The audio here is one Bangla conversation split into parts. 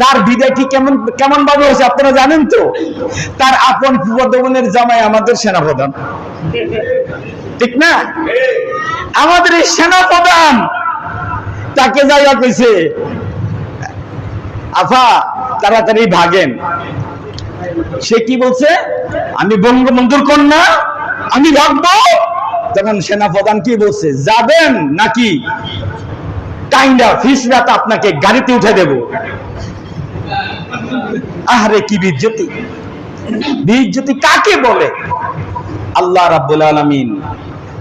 তার বিদায়টি কেমন কেমন ভাবে হয়েছে আপনারা জানেন তো? তার আপন ফুফাদমনের জামাই আমাদের সেনাপ্রধান। ঠিক না? আমাদের এই সেনাপ্রধান। তাকে যাইয়া কইছে, আফা, তাড়াতাড়ি ভাগেন। সে কি বলছে? আমি বঙ্গবন্ধুর কন্যা, আমি ভাগবো। তখন সেনাপ্রধান কি বলছে? যাবেন নাকি? টাইন্ডা ফিসরাত আপনাকে গাড়িতে উঠে দেব। আহারে কি বিজ্জতি? বিজ্জতি কাকে বলে? আল্লাহ রাব্বুল আলামিন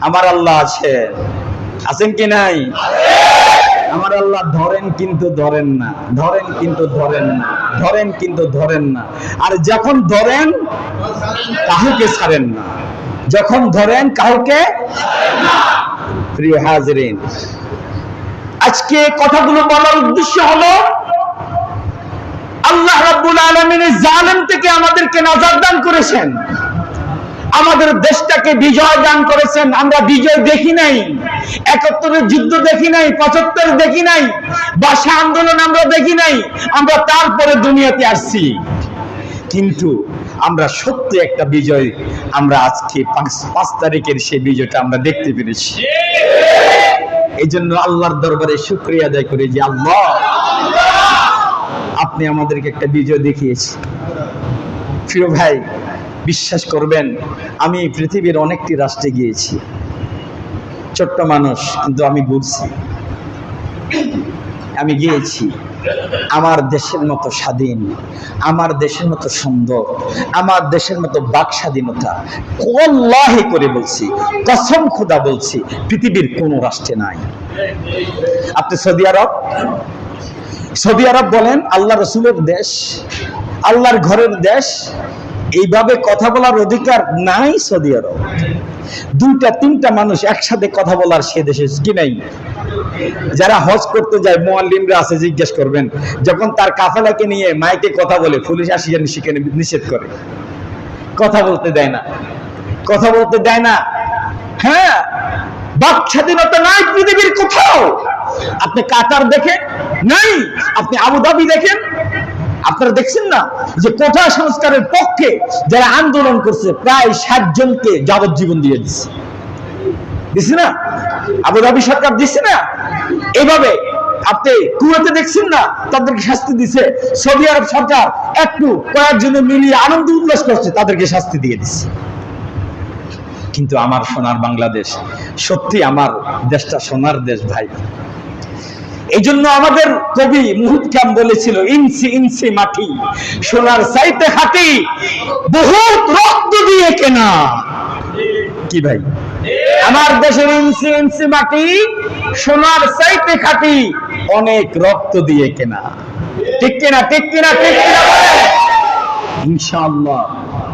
আমার আল্লাহ আছে। আছেন কি নাই? আমার আল্লাহ ধরেন কিন্তু ধরেন না, ধরেন কিন্তু ধরেন না, ধরেন কিন্তু ধরেন না। আর যখন ধরেন, কাউকে ছাড়েন না। যখন ধরেন, কাউকে প্রিয় হাজরিন, আজকে কথাগুলো বলার উদ্দেশ্য হলো, আল্লাহ রাব্বুল আলামিনের জালেম থেকে আমাদেরকে নাজাত দান করেছেন। আমাদের দেশটাকে বিজয় দান করেছেন। আমরা বিজয় দেখি নাই। একাত্তরের যুদ্ধ দেখি নাই পঁচাত্তর দেখি নাই ভাষা আন্দোলন আমরা দেখি নাই আমরা তারপরে দুনিয়াতে আসছি। কিন্তু আমরা সত্যি একটা বিজয় আমরা আজকে পাঁচ পাঁচ তারিখের সেই বিজয়টা আমরা দেখতে পেরেছি। এই জন্য আল্লাহর দরবারে শুক্রিয়া আদায় করি যে আল্লাহ আপনি আমাদেরকে একটা বিজয় দেখিয়েছি। প্রিয় ভাই, বিশ্বাস করবেন, আমি পৃথিবীর অনেকটি রাষ্ট্রে গিয়েছি। ছোট্ট মানুষ, কিন্তু আমি বুঝছি। আমি গিয়েছি। আমার দেশের মতো স্বাধীন, আমার দেশের মতো সুন্দর, আমার দেশের মতো বাক স্বাধীনতা। কল্লাহে করে বলছি, কসম খোদা বলছি, পৃথিবীর কোনো রাষ্ট্রে নাই। আপনি সৌদি আরব? সৌদি আরব বলেন, আল্লাহ রসুলের দেশ, আল্লাহর ঘরের দেশ, এইভাবে কথা বলার অধিকার নাই সৌদি আরব। দুইটা, তিনটা মানুষ একসাথে কথা বলার সে দেশে কি নাই। যারা হজ করতে যায়, মোয়াল্লিমরা আছে, জিজ্ঞেস করবেন। যখন তার কাফেলাকে নিয়ে মাইকে কথা বলে, পুলিশ আসিয়া সেখানে নিষেধ করে। কথা বলতে দেয় না। কথা বলতে দেয় না। হ্যাঁ বাক স্বাধীনতা নাই পৃথিবীর কোথাও। আপনি কাতার দেখেন নাই। আপনি আবুধাবি দেখেন? আপনারা দেখছেন না? যে কোঠা সংস্কারের পক্ষে যারা আন্দোলন করছে, প্রায় ষাট জনকে যাবজ্জীবন দিয়ে দিচ্ছে না? আবুধাবি সরকার দিচ্ছে না? এভাবে আপনি কুয়েতে দেখছেন না? তাদেরকে শাস্তি দিছে। সৌদি আরব সরকার একটু কয়েকজনে মিলিয়ে আনন্দ উল্লাস করছে, তাদেরকে শাস্তি দিয়ে দিচ্ছে কিন্তু আমার সোনার বাংলাদেশ, সত্যি আমার দেশটা সোনার দেশ ভাই। এই জন্য আমাদের কবি মুহুদ খান বলেছিল, ইনসি ইনসি মাটি, সোনার চাইতে হাতি বহুত রক্ত দিয়ে কেনা। কি ভাই? আমার দেশের ইনসি ইনসি মাটি, সোনার চাইতে খাটি, অনেক রক্ত দিয়ে কেনা। ঠিক কিনা ঠিক কিনা ঠিক কিনা? ইনশাআল্লাহ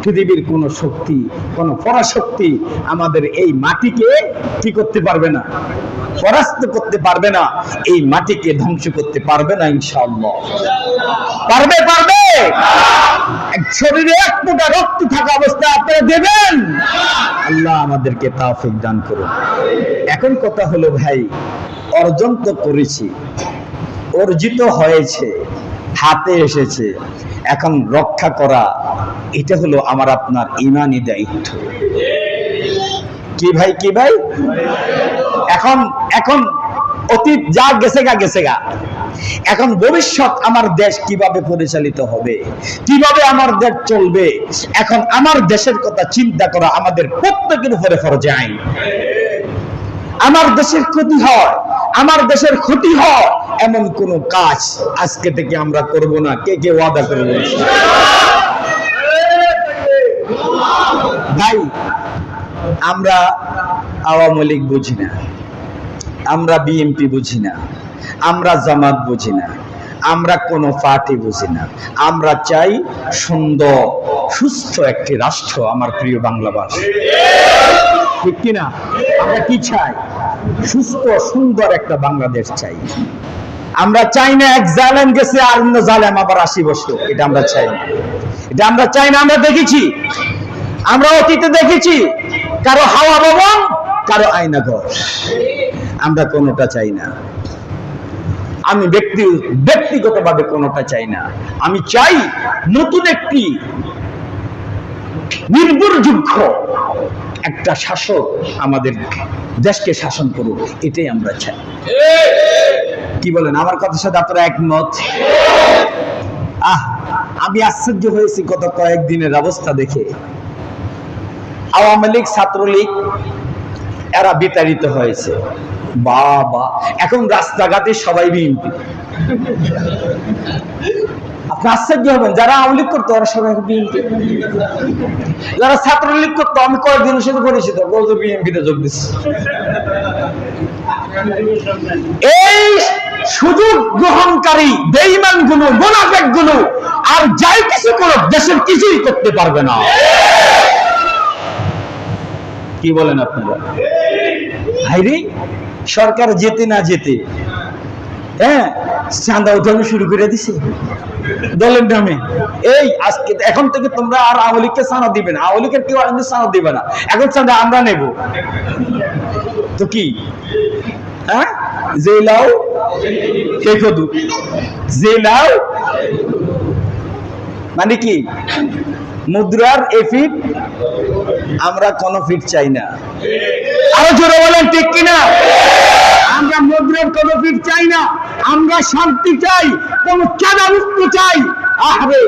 পৃথিবীর কোন শক্তি, কোন পরাশক্তি আমাদের এই মাটিকে কি করতে পারবে না? পরাস্ত করতে পারবে না। এই মাটিকে ধ্বংস করতে পারবে না ইনশাআল্লাহ। পারবে পারবে? শরীরে এক ফোঁটা রক্ত থাকা অবস্থায় আপনারা দেবেন। আল্লাহ আমাদেরকে তাওফিক দান করুন। এখন কথা হলো ভাই, অর্জন তো করেছি অর্জিত হয়েছে, হাতে এসেছে। এখন রক্ষা করা, এটা হলো আমার আপনার ইমানি দায়িত্ব। কি ভাই কি ভাই? এখন এখন অতীত যা গেছে গা গেছে গা। এখন ভবিষ্যৎ আমার দেশ কীভাবে পরিচালিত হবে? কীভাবে আমার দেশ চলবে? এখন আমার দেশের কথা চিন্তা করা আমাদের প্রত্যেকের উপরে ফরজে আইন। আমার দেশের ক্ষতি হয়। আমার দেশের ক্ষতি হয়, এমন কোন কাজ আজকে থেকে আমরা করব না। কে কে ওয়াদা করব? ভাই, আমরা আওয়ামী লীগ বুঝি না। আমরা বিএনপি বুঝি না। আমরা জামাত বুঝি না। আমরা কোনো পার্টি বুঝি না। আমরা চাই সুন্দর, সুস্থ একটি রাষ্ট্র, আমার প্রিয় বাংলাভাষী ঠিক কিনা? আমরা কি চাই? সুস্থ, সুন্দর একটা বাংলাদেশ চাই। আমরা চাই না এক জালেম গেছে আর অন্য জালেম আবার আসি বসল এটা আমরা চাই না। এটা আমরা চাই না, আমরা দেখেছি। আমরা অতীতে দেখেছি, কারও হাওয়া ভবন কারও আয়না ঘর। আমরা কোনোটা চাই না। আমি ব্যক্তি ব্যক্তিগতভাবে কোনোটা চাই না। আমি চাই নতুন একটি নির্ভরযোগ্য একটা শাসক আমাদের দেশকে শাসন করুক, এটাই আমরা চাই। কি বলেন? আমার কথার সাথে আপনারা একমত? আহ, আমি আশ্চর্য হয়েছি গত কয়েকদিনের অবস্থা দেখে। আওয়ামী লীগ, ছাত্রলীগ, এরা বিতাড়িত হয়েছে। বাবা, এখন রাস্তাঘাটে সবাই বিএনপি। আপনি আশ্চর্য হবেন, যারা আওয়ামী করতো ওরা সবাই বিএনপি। যারা ছাত্রলীগ করতো, আমি কয়েকদিনের সাথে পরিচিত, বলতো বিএনপিতে যোগ দিচ্ছে এই সুযোগ গ্রহণকারী বেইমানগুলো মোনাফেকগুলো আর যাই কিছু করো দেশের কিছুই করতে পারবে না। কি বলেন আপনারা? হাইরে সরকার যেতে না যেতে হ্যাঁ চাঁদা উঠানো শুরু করে দিছে। দলের নামে এই আজকে এখন থেকে তোমরা আর আওয়ামী লীগকে চাঁদা দিবে না। আওয়ামী লীগের কেউ আসলে চাঁদা দিবে না। এখন চাঁদা আমরা নেব। তো কি? হ্যাঁ? যে লাও কদু? যে লাও মানে কি? মুদ্রার এফিট আমরা কোনো ফিট চাই না। আরও জোরে বলেন, ঠিক কিনা? আমরা মদ্রের কোনো পিঠ চাই না আমরা শান্তি চাই কোনো চাঁদা মুক্ত চাই। আহরে